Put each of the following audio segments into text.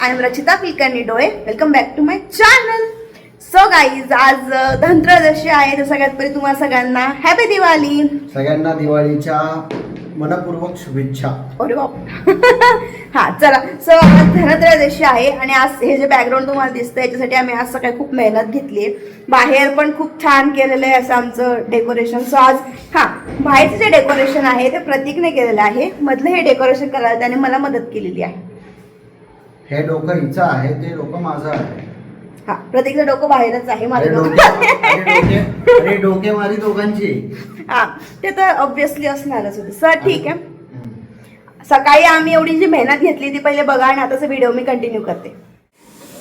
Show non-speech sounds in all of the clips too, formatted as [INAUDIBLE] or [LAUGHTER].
I am Rachita Kulkarni डोळे welcome back to my channel so guys आज धनत्रयोदशी आहे तर सगळ्यात पहिले तुम्हाला सगळ्यांना हॅपी दिवाळी. सगळ्यांना दिवाळीच्या मनपूर्वक शुभेच्छा. अरे बाप. [LAUGHS] हा चला. सो आज धनत्रयोदशी आहे आणि आज हे जे बॅकग्राऊंड तुम्हाला दिसतं याच्यासाठी आम्ही आज सकाळी खूप मेहनत घेतली आहे बाहेर पण खूप छान केलेलं आहे असं आमचं डेकोरेशन सो आज हा बाहेरचं जे डेकोरेशन आहे ते प्रतीकने केलेलं आहे. मधलं हे डेकोरेशन करायला त्याने मला मदत केलेली आहे. हे डोकं हिचं आहे ते डोकं माझं आहे. हा प्रतीकचं डोकं बाहेरच आहे माझं डोके. डोकं अरे मारी दोघांची. हा ते तर ऑब्विसली असणारच होते. सर ठीक आहे. सकाळी आम्ही एवढी जी मेहनत घेतली ती पहिले बघा आणि आताचा व्हिडिओ मी कंटिन्यू करते.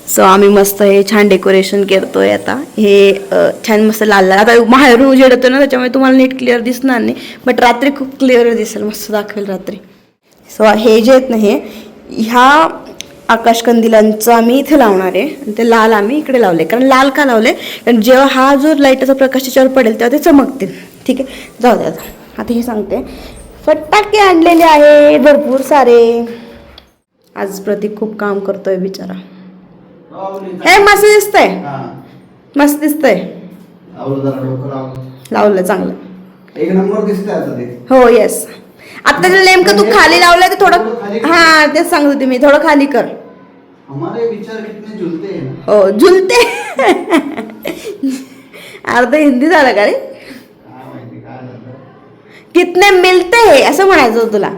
सो आम्ही मस्त हे छान डेकोरेशन करतोय आता. हे छान मस्त लाल लाल. आता बाहेरून उजेड येतो ना त्याच्यामुळे तुम्हाला नीट क्लिअर दिसणार नाही. बट रात्री खूप क्लिअर दिसेल मस्त दाखवेल रात्री. सो हे जे आहेत ना हे ह्या आकाशकंदिलांचं आम्ही इथे लावणार आहे. ते लाल आम्ही इकडे लावले. कारण लाल का लावले? कारण जेव्हा हा जो लाईटाचा प्रकाश त्याच्यावर पडेल तेव्हा ते चमकतील. ठीक आहे? जाऊ दे आता हे सांगते. फटाके आणलेले आहे भरपूर सारे. आज प्रतीक खूप काम करतोय बिचारा. हे मस्त दिसतंय. हा. मस्त दिसतंय. लावलं चांगलं. हो येस आता नेमकं तू खाली लावलंय तर थोडं हा तेच सांगत होते मी. थोडं खाली कर. हमारे विचार कितने झुलते हैं? ना हो झुलते अर्ध हिंदी झालं का रे? काय माहिती काय झालं? कितने मिलते है असं म्हणायचं होतं तुला.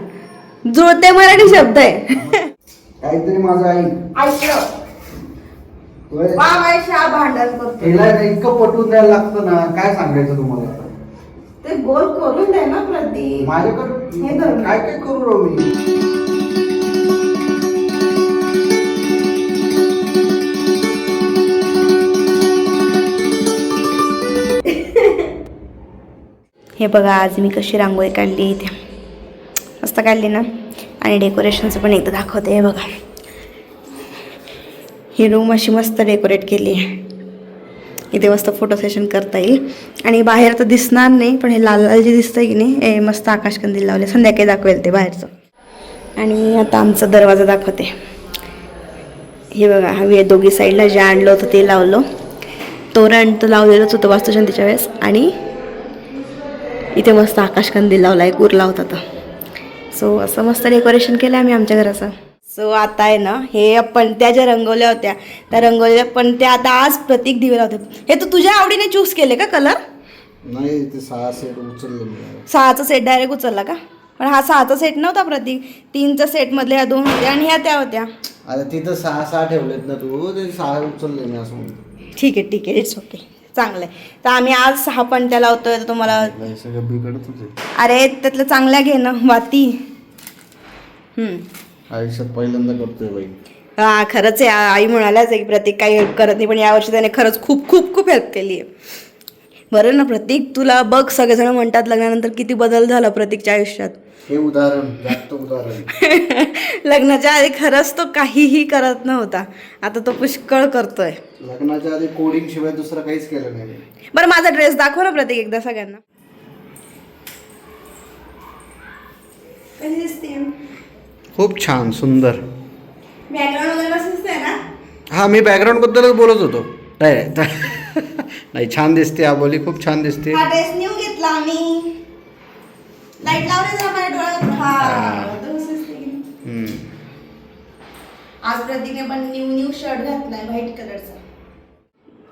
जुळते मराठी शब्द आहे. काहीतरी माझं आई. होय. भांडण करतो तिला ना इतकं पटवून द्यायला लागतं ना काय सांगायचं तुम्हाला? आता? ते गोल करून दे ना प्रतीक हे माझ्याकडे. काय काय करू मी? हे बघा आज मी कशी रांगोळी काढली इथे. मस्त काढली ना. आणि डेकोरेशनचं पण एकदा दाखवते हे बघा. ही रूम अशी मस्त डेकोरेट केली आहे. इथे मस्त फोटो सेशन करता येईल. आणि बाहेर तर दिसणार नाही पण हे लाल लाल जे दिसतंय की नाही हे मस्त आकाशकंदील लावले. संध्याकाळी दाखवेल ते बाहेरचं. आणि आता आमचा दरवाजा दाखवते. हे बघा हवी दोघी साईडला जे आणलं होतं ते लावलं. तोरण तर लावलेलंच होतं वास्तुशांतीच्या वेळेस. आणि इथे मस्त आकाशकंदील लावला आहे गुरला होता तर सो असं मस्त डेकोरेशन केलं आम्ही आमच्या घराचं. सो आता आहे ना हे आपण त्या ज्या रंगवल्या होत्या त्या रंगवल्या पण त्या आता आज प्रतीक दिवेला होते हे तू तुझ्या आवडीने चूज केले का कलर नाही ते सहा सेट उचलले सहाचा सेट डायरेक्ट उचलला का? पण हा सहाचा सेट नव्हता प्रतीक. तीनच्या सेटमधले ह्या दोन होत्या आणि ह्या त्या होत्या. अरे तिथं सहा सहा ठेवलेत ना तू ते सहा उचलले मी असं म्हणतो. ठीक आहे ठीक आहे. इट्स ओके चांगलं आहे तर आम्ही आज सहा पणत्या लावतोय तर तुम्हाला सगळं बिघडत होते अरे त्यातलं चांगल्या घे ना वाती. हम्म. आयुष्यात पहिल्यांदा करतोय बाई. हा खरंच आहे. आ- आई म्हणाल्याच आहे की प्रतीक काही हेल्प करत नाही पण यावर्षी त्याने खरंच खूप खूप खूप हेल्प केली आहे बरं ना प्रतीक तुला बघ सगळेजण म्हणतात लग्नानंतर किती बदल झाला प्रतीकच्या आयुष्यात. हे उदाहरण जास्त उदाहरण. [LAUGHS] लग्नाच्या आधी खरंच तो काहीही करत नव्हता. आता तो पुष्कळ करतोय. लग्नाच्या आधी कोडिंग शिवाय दुसरं काहीच केलं नाही. बरं माझा ड्रेस दाखव ना प्रतीक एकदा सगळ्यांना. कशी दिसते खूप छान सुंदर. बॅकग्राऊंड वगैरे कसं दिसतंय ना? हा मी बॅकग्राऊंड बद्दलच बोलत होतो. नाही नाही. छान दिसते आबोली खूप छान दिसते. हा ड्रेस न्यू घेतला आम्ही. लाइट लावले जरा माझ्या डोळ्यात. हा हा. तर कसं दिसतंय की नाही? हम्म. आज प्रतीकने पण न्यू न्यू शर्ट घातलाय व्हाईट कलरचा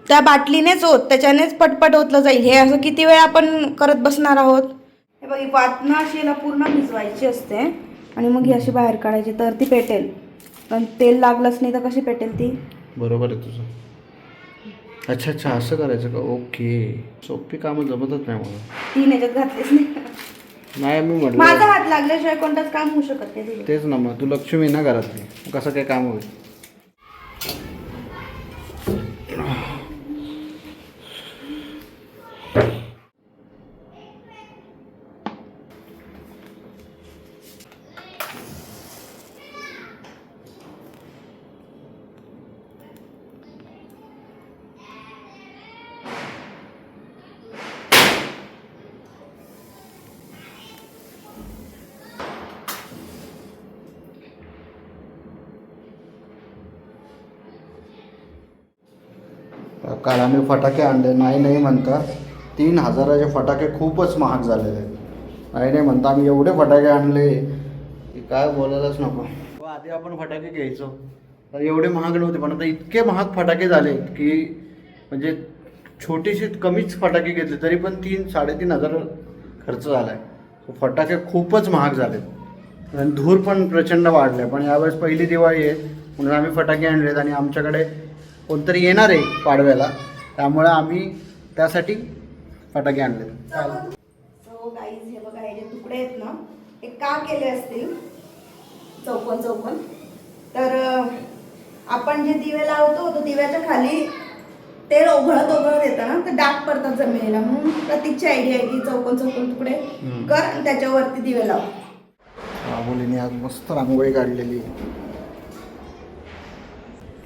त्या बाटलीनेच होत त्याच्यानेच पटपट होतलं जाईल. हे असं किती वेळ आपण करत बसणार आहोत? हे बघ ही पातनं अशी याला पूर्ण भिजवायची असते आणि मग ही अशी बाहेर काढायची. तर ती पेटेल. पण तेल लागलंच नाही तर कशी पेटेल ती? बरोबर आहे तुझं. अच्छा अच्छा असं करायचं का? ओके. सोपी कामं जमतच नाही मला. तीन याच्यात घातलीच नाही. नाही मी माझा म्हटलं हात लागल्याशिवाय कोणताच काम होऊ शकत नाही. तेच ना मग तू लक्ष्मी ना घरातली. कसं काय काम होईल? काल आम्ही फटाके आणले. नाही नाही म्हणता. तीन हजाराचे फटाके खूपच महाग झालेले आहेत. नाही नाही म्हणता. आम्ही एवढे फटाके आणले. की काय बोलायलाच नको. हो, आधी आपण फटाके घ्यायचो. तर एवढे महाग नव्हते पण आता इतके महाग फटाके झाले की म्हणजे छोटीशी कमीच फटाके घेतले तरी पण तीन साडेतीन हजार खर्च झाला आहे फटाके खूपच महाग झालेत. आणि धूर पण प्रचंड वाढले पण यावेळेस पहिली दिवाळी आहे म्हणून आम्ही फटाके आणलेत आणि आमच्याकडे कोणतरी येणार आहे पाडव्याला त्यामुळे आम्ही त्यासाठी फटाके सो गाईज हे बघा हे जे तुकडे आहेत ना हे का केले असतील? चौकोन चौकोन. तर आपण जे दिवे लावतो तो दिव्याच्या खाली तेल ओघळत ओघळत येतं ना तर डाग पडतात जमिनीला. म्हणून प्रतीकची आयडिया आहे की चौकोन चौकोन तुकडे. कर आणि त्याच्यावरती दिवे लाव. राहुलीने आज मस्त रांगोळी काढलेली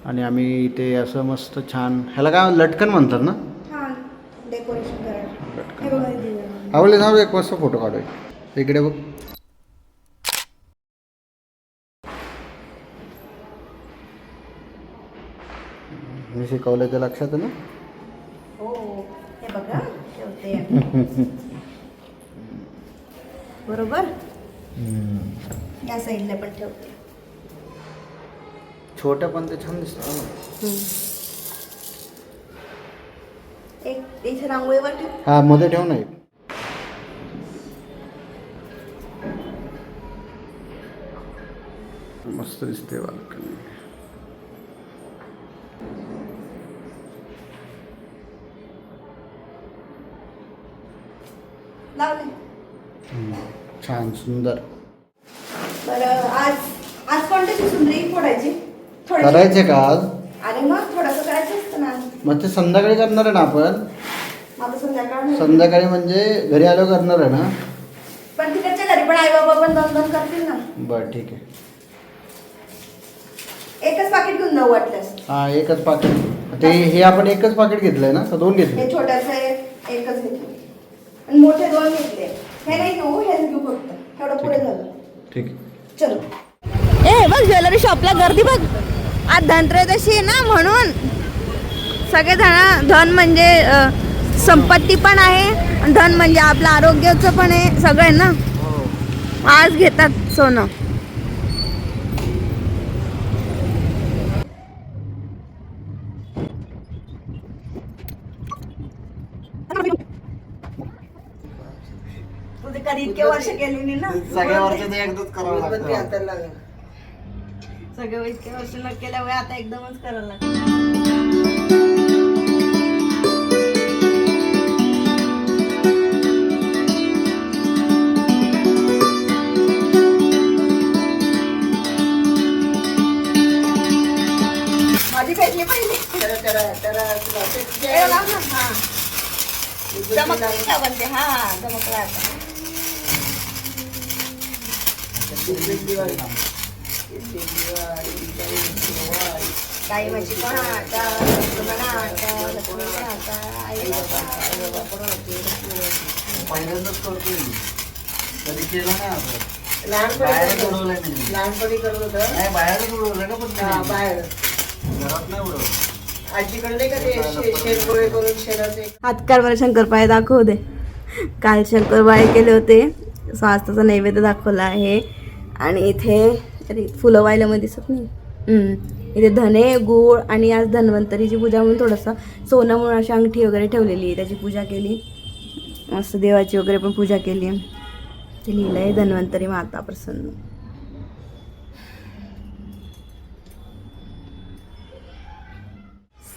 आणि आम्ही इथे असं मस्त छान ह्याला काय लटकन म्हणतात ना? हा डेकोरेशन करायला. आवडले ना एक वाजता फोटो काढू इकडे बघ. मी शिकवलं ते लक्षात आहे ना? हो हे. [LAUGHS] बरोबर? या साईडला पण ठेवते. छोट्या पण ते छान दिसतं ना. एक इथे रांगोळीवर ठेव. हा मध्ये ठेव ना एक. मस्त दिसते बाल्कनी. लावले. छान सुंदर. बरं आज आज कोणत्याची सुंदरी फोडायची? थोडीशी? करायचे का आज? अरे मग थोडंसं करायचं असतं ना. मग ते संध्याकाळी करणार आहे ना आपण? माझं संध्याकाळ नाही. संध्याकाळी म्हणजे घरी आल्यावर करणार आहे ना? पण तिकडच्या घरी पण आई बाबा पण दोन दोन करतील ना. बरं ठीक आहे. एकच पाकिट घेऊन जाऊ वाटल्यास. हा एकच पाकिट. ते हे आपण एकच पाकिट घेतलंय ना? का दोन घेतले? हे छोट्याचं एक एकच घेतले आणि मोठे दोन घेतले. हे नाही घेऊ हेच घेऊ फक्त. एवढं पुढे झालं ठीक आहे. चलो. ए बघ ज्वेलरी शॉपला गर्दी बघ. आज धनत्रयोदशी आहे ना म्हणून सगळेजण धन म्हणजे संपत्ती पण आहे आणि धन म्हणजे आपलं आरोग्याचं पण आहे सगळं आहे ना आज घेतात सोनं. इतके वर्ष केली ना? सगळ्या वर्षाचं एकदाच करावं लागतं. सगळं इतके वर्ष न केल्यामुळे आता एकदमच करायला लागतं. हा. बनते हा चमकला काही माझी पण आता लक्ष्मणा आता लक्ष्मीचा आता आई बाबा पहिल्यांदाच करतोय. कधी केलं नाही आपण लहानपणी बाहेर करत होतो. उडवलंय मी. लहानपणी करत होतं. नाही बाहेरच उडवलंय का पण हा, मी. बाहेर. घरात नाही उडवलं आजीकडे नाही का ते शे- शेणगोळे करून शेणाचे हातकार मला शंकरपाळे दाखवू दे. काल शंकरपाळे केले होते. स्वास्थ्याचा नैवेद्य दाखवला आहे. आणि इथे अरे फुलं व्हायला मध्ये दिसत नाही. इथे धने गूळ आणि आज धन्वंतरीची पूजा म्हणून थोडंसं सोनं म्हणून अशी अंगठी वगैरे ठेवलेली आहे. त्याची पूजा केली. मस्त देवाची वगैरे पण पूजा केली. ते लिहिलं आहे धन्वंतरी माता प्रसन्न.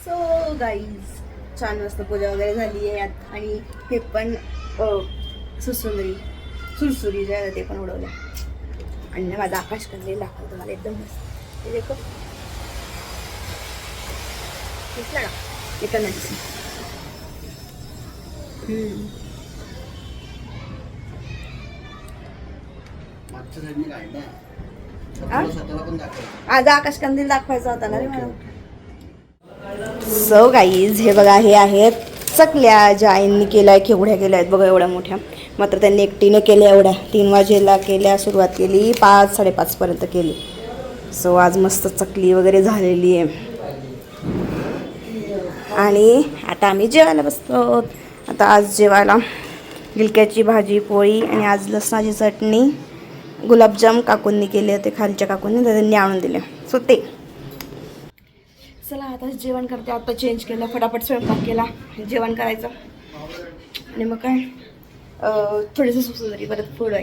सो गाईज छान मस्त पूजा वगैरे झाली आहे. यात आणि हे पण सुसुंदरी. सुरसुरी जे ते पण उडवलं. आणि माझा आकाश कंदील दाखवतो मला एकदम मस्त. हे देखो. दिसला इथं नाही. आज आकाश कंदील दाखवायचा होता ना रे मला सो गाईज हे बघा हे आहेत चकल्या ज्या आईंनी केल्या केवढ्या केल्या आहेत बघा एवढ्या मोठ्या. मात्र त्यांनी एकटीने केल्या एवढ्या. तीन वाजेला केल्या सुरुवात केली पाच साडेपाचपर्यंत केली. सो आज मस्त चकली वगैरे झालेली आहे. आणि आता आम्ही जेवायला बसतो आता आज जेवायला गिलक्याची भाजी पोळी आणि आज लसणाची चटणी. गुलाबजाम काकूंनी केले होते खालच्या काकूंनी तर त्यांनी आणून दिले. सो ते. चला आता जेवण करते. आता चेंज केलं फटाफट स्वयंपाक केला जेवण करायचं. आणि मग काय? अं, सुसू जरी परत फोड